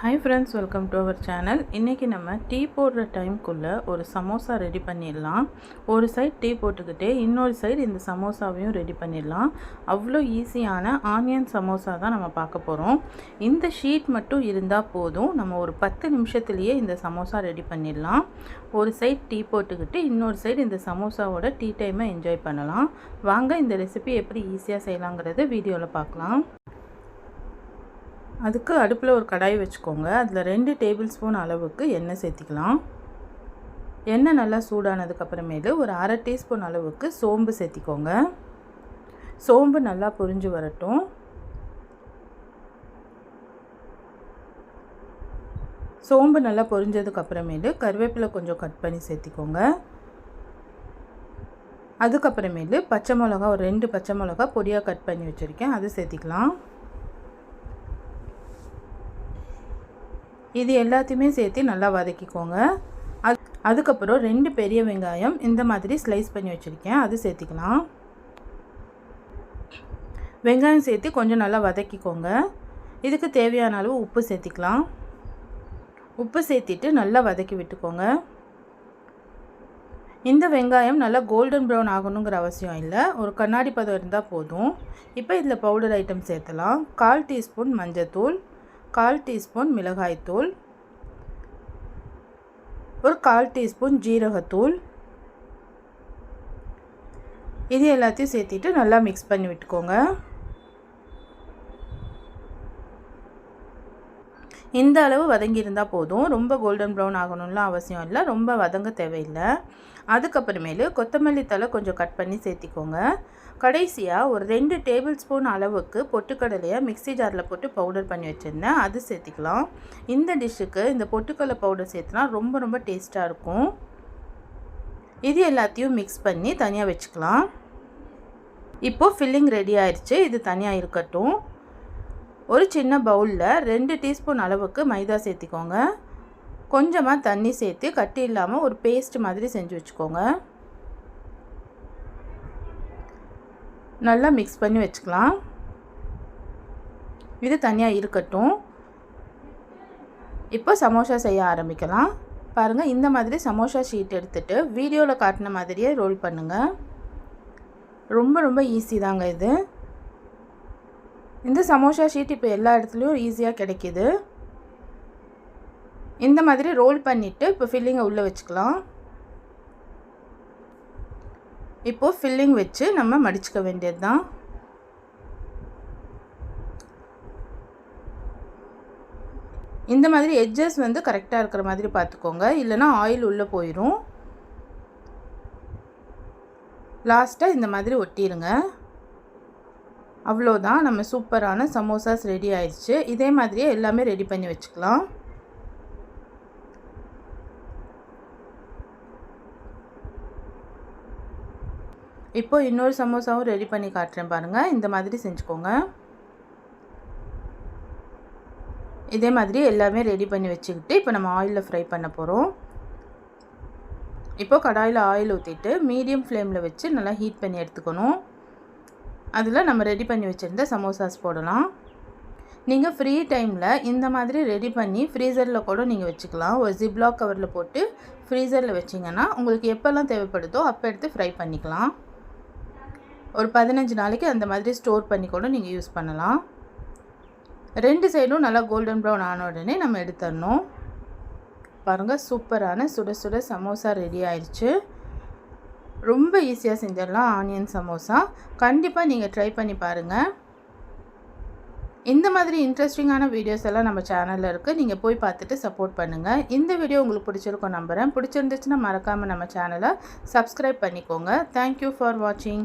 Hi friends welcome to our channel இன்றைக்கி நம்ம tea போடுற டைம்குள்ளே ஒரு சமோசா ரெடி பண்ணிடலாம். ஒரு சைட் டீ போட்டுக்கிட்டே இன்னொரு சைடு இந்த சமோசாவையும் ரெடி பண்ணிடலாம். அவ்வளோ ஈஸியான ஆனியன் சமோசா தான் நம்ம பார்க்க போகிறோம் இந்த ஷீட் மட்டும் இருந்தால் போதும். நம்ம ஒரு பத்து நிமிஷத்துலேயே இந்த சமோசா ரெடி பண்ணிடலாம். ஒரு சைட் டீ போட்டுக்கிட்டு இன்னொரு சைடு இந்த சமோசாவோட டீ டைமை என்ஜாய் பண்ணலாம். வாங்க இந்த ரெசிபி எப்படி ஈஸியாக செய்யலாங்கிறத வீடியோவில் பார்க்கலாம். அதுக்கு அடுப்பில் ஒரு கடாய் வச்சுக்கோங்க. அதில் ரெண்டு டேபிள் ஸ்பூன் அளவுக்கு எண்ணெய் சேர்த்திக்கலாம். எண்ணெய் நல்லா சூடானதுக்கப்புறமேலு ஒரு அரை டீஸ்பூன் அளவுக்கு சோம்பு சேர்த்திக்கோங்க. சோம்பு நல்லா பொரிஞ்சு வரட்டும். சோம்பு நல்லா பொரிஞ்சதுக்கப்புறமேலு கருவேப்பிலை கொஞ்சம் கட் பண்ணி சேர்த்திக்கோங்க. அதுக்கப்புறமேலு பச்சை மிளகா ஒரு ரெண்டு பச்சை மிளகா பொடியாக கட் பண்ணி வச்சுருக்கேன். அது சேர்த்திக்கலாம். இது எல்லாத்தையுமே சேர்த்து நல்லா வதக்கிக்கோங்க. அது அதுக்கப்புறம் ரெண்டு பெரிய வெங்காயம் இந்த மாதிரி ஸ்லைஸ் பண்ணி வச்சுருக்கேன். அது சேர்த்திக்கலாம். வெங்காயம் சேர்த்து கொஞ்சம் நல்லா வதக்கிக்கோங்க. இதுக்கு தேவையான அளவு உப்பு சேர்த்திக்கலாம். உப்பு சேர்த்திட்டு நல்லா வதக்கி விட்டுக்கோங்க. இந்த வெங்காயம் நல்லா கோல்டன் ப்ரௌன் ஆகணுங்கிற அவசியம் இல்லை. ஒரு கண்ணாடி பதம் இருந்தால் போதும். இப்போ இதில் பவுடர் ஐட்டம் சேர்த்தலாம். கால் டீஸ்பூன் மஞ்சத்தூள். கால் டீஸ்பூன் மிளகாய்த்தூள் ஒரு கால் டீஸ்பூன் ஜீரகத்தூள். இது எல்லாத்தையும் சேர்த்திட்டு நல்லா மிக்ஸ் பண்ணி விட்டுக்கோங்க. இந்த அளவு வதங்கியிருந்தால் போதும். ரொம்ப கோல்டன் ப்ரௌன் ஆகணும்லாம் அவசியம் இல்லை. ரொம்ப வதங்க தேவையில்லை. அதுக்கப்புறமேலு கொத்தமல்லி தலை கொஞ்சம் கட் பண்ணி சேர்த்திக்கோங்க. கடைசியாக ஒரு ரெண்டு டேபிள் ஸ்பூன் அளவுக்கு பொட்டுக்கடலையை மிக்சி ஜாரில் போட்டு பவுடர் பண்ணி வச்சுருந்தேன். அது சேர்த்திக்கலாம். இந்த டிஷ்ஷுக்கு இந்த பொட்டுக்கடலை பவுடர் சேர்த்துனா ரொம்ப ரொம்ப டேஸ்ட்டாக இருக்கும். இது எல்லாத்தையும் மிக்ஸ் பண்ணி தனியாக வச்சுக்கலாம். இப்போது ஃபில்லிங் ரெடி ஆயிடுச்சு இது தனியாக இருக்கட்டும். ஒரு சின்ன பவுலில் ரெண்டு டீஸ்பூன் அளவுக்கு மைதா சேர்த்திக்கோங்க. கொஞ்சமாக தண்ணி சேர்த்து கட்டி இல்லாமல் ஒரு பேஸ்ட் மாதிரி செஞ்சு வச்சுக்கோங்க. நல்லா மிக்ஸ் பண்ணி வச்சுக்கலாம். இது தனியாக இருக்கட்டும். இப்போ சமோசா செய்ய ஆரம்பிக்கலாம். பாருங்கள் இந்த மாதிரி சமோசா ஷீட் எடுத்துகிட்டு வீடியோவில் காட்டின மாதிரியே ரோல் பண்ணுங்கள் ரொம்ப ரொம்ப ஈஸி தாங்க இது. இந்த சமோசா ஷீட் இப்போ எல்லா இடத்துலையும் ஈஸியாக கிடைக்கிது. இந்த மாதிரி ரோல் பண்ணிவிட்டு இப்போ ஃபில்லிங்கை உள்ளே வச்சுக்கலாம். இப்போது ஃபில்லிங் வச்சு நம்ம மடிச்சுக்க வேண்டியது தான் இந்த மாதிரி எட்ஜஸ் வந்து கரெக்டாக இருக்கிற மாதிரி பார்த்துக்கோங்க. இல்லைனா ஆயில் உள்ளே போயிடும் லாஸ்ட்டாக இந்த மாதிரி ஒட்டிடுங்க அவ்வளோதான். நம்ம சூப்பரான சமோசாஸ் ரெடி ஆயிடுச்சு. இதே மாதிரியே எல்லாமே ரெடி பண்ணி வச்சுக்கலாம். இப்போது இன்னொரு சமோசாவும் ரெடி பண்ணி காட்டுறேன் பாருங்கள் இந்த மாதிரி செஞ்சுக்கோங்க. இதே மாதிரி எல்லாமே ரெடி பண்ணி வச்சுக்கிட்டு இப்போ நம்ம ஆயிலில் ஃப்ரை பண்ண போகிறோம் இப்போது கடாயில் ஆயில் ஊற்றிட்டு மீடியம் ஃப்ளேமில் வச்சு நல்லா ஹீட் பண்ணி எடுத்துக்கணும். அதில் நம்ம ரெடி பண்ணி வச்சுருந்த சமோசாஸ் போடலாம். நீங்கள் ஃப்ரீ டைமில் இந்த மாதிரி ரெடி பண்ணி ஃப்ரீசரில் கூட நீங்கள் வச்சுக்கலாம். ஒரு ஜிப்லாக் கவரில் போட்டு ஃப்ரீசரில் வச்சிங்கன்னா உங்களுக்கு எப்போல்லாம் தேவைப்படுதோ அப்போ எடுத்து ஃப்ரை பண்ணிக்கலாம். ஒரு பதினஞ்சு நாளைக்கு அந்த மாதிரி ஸ்டோர் பண்ணி கூட நீங்கள் யூஸ் பண்ணலாம். ரெண்டு சைடும் நல்லா கோல்டன் ப்ரௌன் ஆன உடனே நம்ம எடுத்துடணும். பாருங்கள் சூப்பரான சுட சுட சமோசா ரெடி ஆயிடுச்சு. ரொம்ப ஈஸியாக செஞ்சிடலாம் ஆனியன் சமோசா கண்டிப்பாக நீங்கள் ட்ரை பண்ணி பாருங்கள் இந்த மாதிரி இன்ட்ரெஸ்டிங்கான வீடியோஸ் எல்லாம் நம்ம சேனலில் இருக்குது நீங்கள் போய் பார்த்துட்டு சப்போர்ட் பண்ணுங்கள் இந்த வீடியோ உங்களுக்கு பிடிச்சிருக்கும் நம்புகிறேன் பிடிச்சிருந்துச்சுன்னா மறக்காமல் நம்ம சேனலை சப்ஸ்கிரைப் பண்ணிக்கோங்க. தேங்க்யூ ஃபார் வாட்சிங்